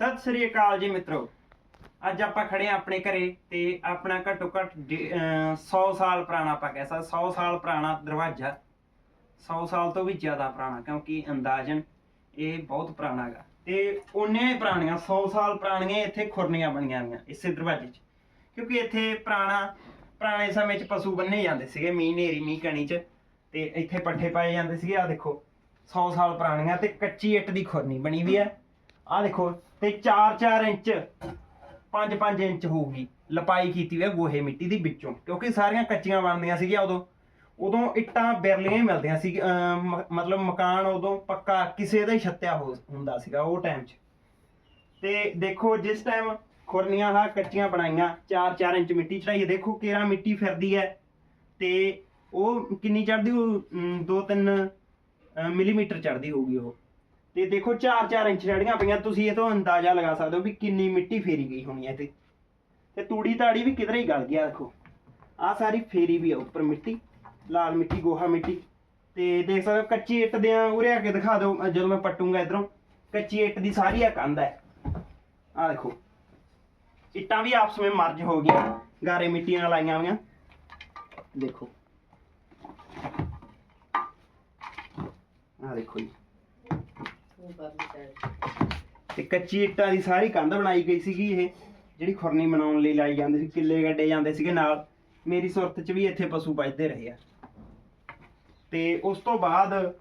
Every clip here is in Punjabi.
ਸਤਿ ਸ੍ਰੀ ਅਕਾਲ ਜੀ ਮਿੱਤਰੋ। ਅੱਜ ਆਪਾਂ ਖੜੇ ਆ ਆਪਣੇ ਘਰੇ ਤੇ ਆਪਣਾ ਘੱਟੋ ਘੱਟ 100 ਸਾਲ ਪੁਰਾਣਾ ਆਪਾਂ ਕਹਿ ਸਕਦੇ 100 ਸਾਲ ਪੁਰਾਣਾ ਦਰਵਾਜ਼ਾ। 100 ਸਾਲ ਤੋਂ ਵੀ ਜ਼ਿਆਦਾ ਪੁਰਾਣਾ ਕਿਉਂਕਿ ਅੰਦਾਜ਼ਨ ਇਹ ਬਹੁਤ ਪੁਰਾਣਾ ਹੈਗਾ। ਤੇ ਉਹਨੇ ਪੁਰਾਣੀਆਂ 100 ਸਾਲ ਪੁਰਾਣੀਆਂ ਇੱਥੇ ਖੁਰਨੀਆਂ ਬਣੀਆਂ ਹੋਈਆਂ ਇਸੇ ਦਰਵਾਜ਼ੇ 'ਚ। ਕਿਉਂਕਿ ਇੱਥੇ ਪੁਰਾਣਾ, ਪੁਰਾਣੇ ਸਮੇਂ 'ਚ ਪਸ਼ੂ ਬੰਨੇ ਜਾਂਦੇ ਸੀਗੇ, ਮੀਂਹ ਨੇਰੀ ਮੀਂਹ ਕਣੀ 'ਚ। ਤੇ ਇੱਥੇ ਪੱਠੇ ਪਾਏ ਜਾਂਦੇ ਸੀਗੇ ਆ ਦੇਖੋ 100 ਸਾਲ ਪੁਰਾਣੀਆਂ ਤੇ ਕੱਚੀ ਇੱਟ ਦੀ ਖੁਰਨੀ ਬਣੀ ਵੀ ਹੈ। ਆ ਦੇਖੋ, ਤੇ 4-4 ਇੰਚ 5-5 ਇੰਚ ਹੋਊਗੀ। ਲਪਾਈ ਕੀਤੀ ਹੋਈ ਹੈ ਗੋਹੇ ਮਿੱਟੀ ਦੀ ਵਿੱਚੋਂ, ਕਿਉਂਕਿ ਸਾਰੀਆਂ ਕੱਚੀਆਂ ਬਣਦੀਆਂ ਸੀਗੀਆਂ ਉਦੋਂ। ਉਦੋਂ ਇੱਟਾਂ ਬਿਰਲੀਆਂ ਹੀ ਮਿਲਦੀਆਂ ਸੀ ਮਤਲਬ ਮਕਾਨ ਉਦੋਂ ਪੱਕਾ ਕਿਸੇ ਦਾ ਹੀ ਛੱਤਿਆ ਹੋ, ਹੁੰਦਾ ਸੀਗਾ ਉਹ ਟਾਈਮ 'ਚ। ਤੇ ਦੇਖੋ, ਜਿਸ ਟਾਈਮ ਖੁਰਨੀਆਂ ਆ ਕੱਚੀਆਂ ਬਣਾਈਆਂ 4-4 ਇੰਚ ਮਿੱਟੀ ਚੜਾਈ, ਦੇਖੋ ਕੇਰਾ ਮਿੱਟੀ ਫਿਰਦੀ ਹੈ। ਤੇ ਉਹ ਕਿੰਨੀ ਚੜਦੀ ਉਹ 2-3 ਮਿਲੀਮੀਟਰ ਚੜਦੀ ਹੋਊਗੀ ਉਹ। ਤੇ ਦੇਖੋ 4-4 ਇੰਚ ਚੜੀਆਂ ਪਈਆਂ, ਤੁਸੀਂ ਇਹ ਤੋਂ ਅੰਦਾਜ਼ਾ ਲਗਾ ਸਕਦੇ ਹੋ ਵੀ ਕਿੰਨੀ ਮਿੱਟੀ ਫੇਰੀ ਗਈ ਹੋਣੀ ਹੈ ਤੇ ਤੇ ਤੂੜੀ ਤਾੜੀ ਵੀ ਕਿਧਰੇ ਹੀ ਗਲ ਗਿਆ ਦੇਖੋ। ਆ ਸਾਰੀ ਫੇਰੀ ਵੀ ਆ, ਉੱਪਰ ਮਿੱਟੀ, ਲਾਲ ਮਿੱਟੀ, ਗੋਹਾ ਮਿੱਟੀ। ਤੇ ਦੇਖ ਸਕਦੇ ਹੋ, ਕੱਚੀ ਇੱਟ ਦੇ ਉਰੇ ਆ ਕੇ ਦਿਖਾ ਦਿਓ ਜਦੋਂ ਮੈਂ ਪੱਟੂਗਾ ਇਧਰੋਂ। ਕੱਚੀ ਇੱਟ ਦੀ ਸਾਰੀ ਆ, ਕੰਧ ਹੈ। ਆ ਦੇਖੋ। ਇੱਟਾਂ ਵੀ ਆਪਸ ਵਿੱਚ ਮਰਜ ਹੋ ਗਈਆਂ, ਗਾਰੇ ਮਿੱਟੀ ਨਾਲ ਲਾਈਆਂ ਹੋਈਆਂ। ਦੇਖੋ। ਆ ਦੇਖੋ ਜੀ। ਤੇ ਕੱਚੀ ਇੱਟਾਂ ਦੀ ਸਾਰੀ ਕੰਧ ਬਣਾਈ ਗਈ ਸੀਗੀ ਇਹ, ਜਿਹੜੀ ਖੁਰਨੀ ਬਣਾਉਣ ਲਈ ਲਾਈ ਜਾਂਦੀ ਸੀ, ਕਿੱਲੇ ਗੱਡੇ ਜਾਂਦੇ ਸੀਗੇ ਨਾਲ। ਮੇਰੀ ਸੁਰਤ 'ਚ ਵੀ ਇੱਥੇ ਪਸ਼ੂ ਵੱਜਦੇ ਰਹੇ ਆ। ਤੇ ਉਸ ਤੋਂ ਬਾਅਦ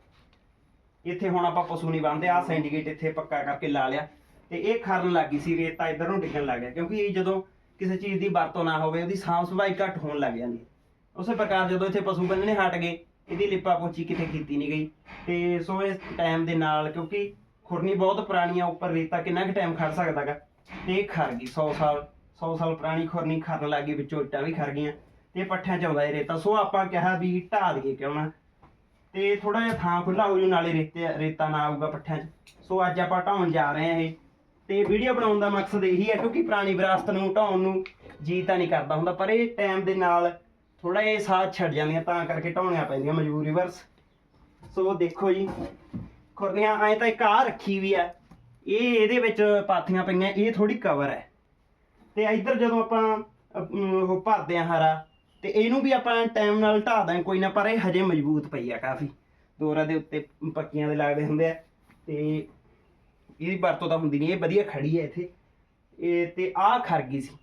ਇੱਥੇ ਹੁਣ ਆਪਾਂ ਪਸ਼ੂ ਨਹੀਂ ਬੰਨਦੇ ਆ ਸਿੰਡੀਕੇਟ ਇੱਥੇ ਪੱਕਾ ਕਰਕੇ ਲਾ ਲਿਆ। ਤੇ ਇਹ ਖਰਨ ਲੱਗ ਗਈ ਸੀ, ਰੇਤਾ ਇਧਰ ਨੂੰ ਡਿੱਗਣ ਲੱਗ ਗਿਆ, ਕਿਉਂਕਿ ਇਹ ਜਦੋਂ ਕਿਸੇ ਚੀਜ਼ ਦੀ ਵਰਤੋਂ ਨਾ ਹੋਵੇ, ਉਹਦੀ ਸਾਫ਼ ਸਫ਼ਾਈ ਘੱਟ ਹੋਣ ਲੱਗ ਜਾਂਦੀ ਉਸੇ ਪ੍ਰਕਾਰ ਜਦੋਂ ਇੱਥੇ ਪਸ਼ੂ ਬੰਨਣੇ ਹਟ ਗਏ ਇਹਦੀ ਲਿਪਾ ਪੋਚੀ ਕਿਤੇ ਕੀਤੀ ਨਹੀਂ ਗਈ। ਤੇ ਸੋ ਇਸ ਟਾਈਮ ਦੇ ਨਾਲ, ਕਿਉਂਕਿ ਖੁਰਨੀ ਬਹੁਤ ਪੁਰਾਣੀ ਆ, ਉੱਪਰ ਰੇਤਾ ਕਿੰਨਾ ਕੁ ਟਾਈਮ ਖੜ ਸਕਦਾਗਾ ਤੇ ਇਹ ਖਰ ਗਈ 100 ਸਾਲ 100 ਸਾਲ ਪੁਰਾਣੀ ਖੁਰਨੀ ਖਰਨ ਲੱਗੀ ਵਿੱਚੋਂ ਇੱਟਾਂ ਵੀ ਖਰ ਗਈਆਂ। ਤੇ ਪੱਠਿਆਂ ਚ ਆਉਂਦਾ ਇਹ ਰੇਤਾ। ਸੋ ਆਪਾਂ ਕਿਹਾ ਵੀ ਢਾਹ ਦਈਏ ਕਿਉਂ ਨਾ? ਤੇ ਥੋੜਾ ਜਿਹਾ ਥਾਂ ਖੁੱਲਾ ਹੋ ਜੂ, ਨਾਲੇ ਰੇਤੇ, ਰੇਤਾ ਨਾ ਆਊਗਾ ਪੱਠਿਆਂ 'ਚ। ਸੋ ਅੱਜ ਆਪਾਂ ਢਾਉਣ ਜਾ ਰਹੇ ਹਾਂ ਇਹ। ਤੇ ਵੀਡੀਓ ਬਣਾਉਣ ਦਾ ਮਕਸਦ ਇਹੀ ਹੈ, ਕਿਉਂਕਿ ਪੁਰਾਣੀ ਵਿਰਾਸਤ ਨੂੰ ਢਾਉਣ ਨੂੰ ਜੀ ਤਾਂ ਨਹੀਂ ਕਰਦਾ ਹੁੰਦਾ, ਪਰ ਇਹ ਟਾਈਮ ਦੇ ਨਾਲ ਥੋੜਾ ਇਹ ਸਾਥ ਛੱਡ ਜਾਂਦੀਆਂ ਤਾਂ ਕਰਕੇ ਢਾਉਣੀਆਂ ਪੈਂਦੀਆਂ ਮਜਬੂਰੀ ਵਰਸ ਸੋ ਦੇਖੋ ਜੀ, ਖੁਰਨੀਆਂ ਐ ਤਾਂ ਇੱਕ ਆ ਰੱਖੀ ਵੀ ਹੈ ਇਹ ਇਹਦੇ ਵਿੱਚ ਪਾਥੀਆਂ ਪਈਆਂ, ਇਹ ਥੋੜੀ ਕਵਰ ਹੈ। ਤੇ ਇੱਧਰ ਜਦੋਂ ਆਪਾਂ ਉਹ ਭਰਦੇ ਆ ਹਾਰਾ, ਤੇ ਇਹਨੂੰ ਵੀ ਆਪਾਂ ਟਾਈਮ ਨਾਲ ਢਾ ਦਾਂ ਕੋਈ ਨਾ, ਪਰ ਇਹ ਹਜੇ ਮਜ਼ਬੂਤ ਪਈ ਆ ਕਾਫੀ। ਦੋਰਾਂ ਦੇ ਉੱਤੇ ਪੱਕੀਆਂ ਦੇ ਲੱਗਦੇ ਹੁੰਦੇ ਆ। ਤੇ ਇਹਦੀ ਵਰਤੋਂ ਤਾਂ ਹੁੰਦੀ ਨਹੀਂ, ਇਹ ਵਧੀਆ ਖੜੀ ਹੈ ਇੱਥੇ। ਇਹ ਤੇ ਆਹ ਖਰ ਗਈ ਸੀ।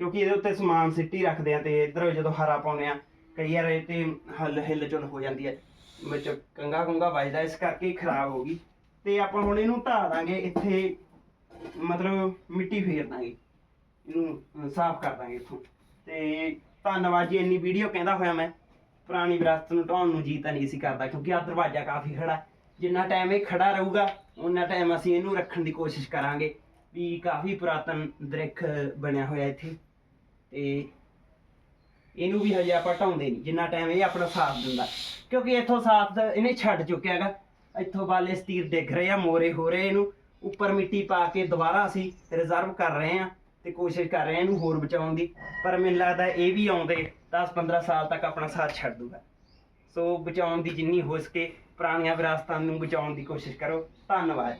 ਕਿਉਂਕਿ ਇਹਦੇ ਉੱਤੇ ਸਮਾਨ ਸਿੱਟੀ ਰੱਖਦੇ ਆ ਤੇ ਇੱਧਰ ਜਦੋਂ ਹਰਾ ਪਾਉਂਦੇ ਆ, ਕਈ ਵਾਰ ਇਹ ਤੇ ਹੱਲ ਹਿੱਲ ਚੁਲ ਹੋ ਜਾਂਦੀ ਹੈ ਵਿੱਚ ਕੰਗਾ ਕੁੰਗਾ ਵੱਜਦਾ, ਇਸ ਕਰਕੇ ਖਰਾਬ ਹੋ ਗਈ। ਤੇ ਆਪਾਂ ਹੁਣ ਇਹਨੂੰ ਢਾ ਦਾਂਗੇ, ਇੱਥੇ ਮਤਲਬ ਮਿੱਟੀ ਫੇਰ ਦਾਂਗੇ। ਇਹਨੂੰ ਸਾਫ਼ ਕਰ ਦਾਂਗੇ ਇੱਥੋਂ। ਤੇ ਧੰਨਵਾਦ ਜੀ, ਇੰਨੀ ਵੀਡੀਓ ਕਹਿੰਦਾ ਹੋਇਆ ਮੈਂ। ਪੁਰਾਣੀ ਵਿਰਾਸਤ ਨੂੰ ਢਾਉਣ ਨੂੰ ਜੀ ਤਾਂ ਨਹੀਂ ਸੀ ਕਰਦਾ, ਕਿਉਂਕਿ ਆ ਦਰਵਾਜ਼ਾ ਕਾਫੀ ਖੜਾ ਜਿੰਨਾ ਟਾਈਮ ਇਹ ਖੜਾ ਰਹੂਗਾ ਉਹਨਾਂ ਟਾਈਮ ਅਸੀਂ ਇਹਨੂੰ ਰੱਖਣ ਦੀ ਕੋਸ਼ਿਸ਼ ਕਰਾਂਗੇ। ਵੀ ਕਾਫੀ ਪੁਰਾਤਨ ਦ੍ਰਿਖ ਬਣਿਆ ਹੋਇਆ ਇੱਥੇ ਤੇ ਇਹਨੂੰ ਵੀ ਹਜੇ ਆਪਾਂ ਢਾਉਂਦੇ ਨਹੀਂ, ਜਿੰਨਾ ਟਾਈਮ ਇਹ ਆਪਣਾ ਸਾਥ ਦਿੰਦਾ। ਕਿਉਂਕਿ ਇੱਥੋਂ ਸਾਥ ਇਹਨੇ ਛੱਡ ਚੁੱਕਿਆ ਹੈਗਾ। ਇੱਥੋਂ ਬਾਲੇ ਸਤੀਰ ਡਿੱਗ ਰਹੇ ਆ, ਮੋਰੇ ਹੋ ਰਹੇ ਇਹਨੂੰ। ਉੱਪਰ ਮਿੱਟੀ ਪਾ ਕੇ ਦੁਬਾਰਾ ਅਸੀਂ ਰਿਜ਼ਰਵ ਕਰ ਰਹੇ ਆ ਤੇ ਕੋਸ਼ਿਸ਼ ਕਰ ਰਹੇ ਆ ਇਹਨੂੰ ਹੋਰ ਬਚਾਉਣ ਦੀ। ਪਰ ਮੈਨੂੰ ਲੱਗਦਾ ਇਹ ਵੀ ਆਉਂਦੇ 10-15 ਸਾਲ ਤੱਕ ਆਪਣਾ ਸਾਥ ਛੱਡ ਦੂਗਾ। ਸੋ ਬਚਾਉਣ ਦੀ ਜਿੰਨੀ ਹੋ ਸਕੇ, ਪੁਰਾਣੀਆਂ ਵਿਰਾਸਤਾਂ ਨੂੰ ਬਚਾਉਣ ਦੀ ਕੋਸ਼ਿਸ਼ ਕਰੋ। ਧੰਨਵਾਦ।